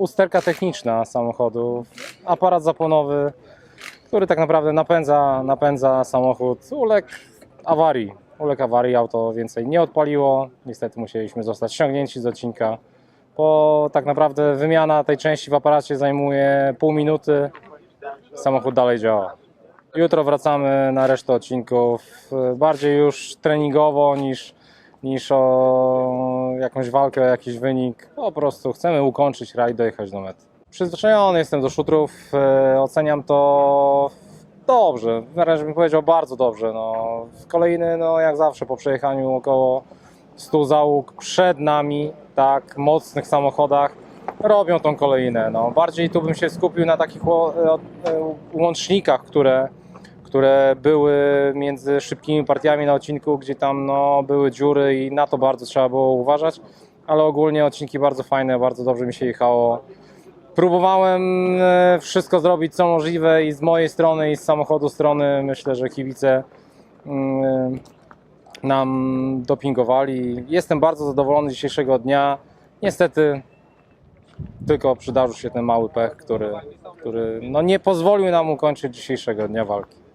usterka techniczna samochodu, aparat zapłonowy, który tak naprawdę napędza, napędza samochód, uległ awarii. Uległ awarii, auto więcej nie odpaliło. Niestety musieliśmy zostać ściągnięci z odcinka. Bo tak naprawdę wymiana tej części w aparacie zajmuje pół minuty. Samochód dalej działa. Jutro wracamy na resztę odcinków, e, bardziej już treningowo niż, niż o jakąś walkę, jakiś wynik. Po prostu chcemy ukończyć rajd, dojechać do mety. Przyzwyczajony jestem do szutrów, e, oceniam to dobrze, wręcz bym powiedział bardzo dobrze. No. Kolejny, no jak zawsze, po przejechaniu około 100 załóg przed nami, tak, mocnych samochodach, robią tą kolejnę. No. Bardziej tu bym się skupił na takich e, e, łącznikach, które, które były między szybkimi partiami na odcinku, gdzie tam no, były dziury i na to bardzo trzeba było uważać, ale ogólnie odcinki bardzo fajne, bardzo dobrze mi się jechało. Próbowałem e, wszystko zrobić, co możliwe i z mojej strony, i z samochodu strony. Myślę, że kibice mm, nam dopingowali. Jestem bardzo zadowolony z dzisiejszego dnia. Niestety tylko przydarzył się ten mały pech, który, który no nie pozwolił nam ukończyć dzisiejszego dnia walki.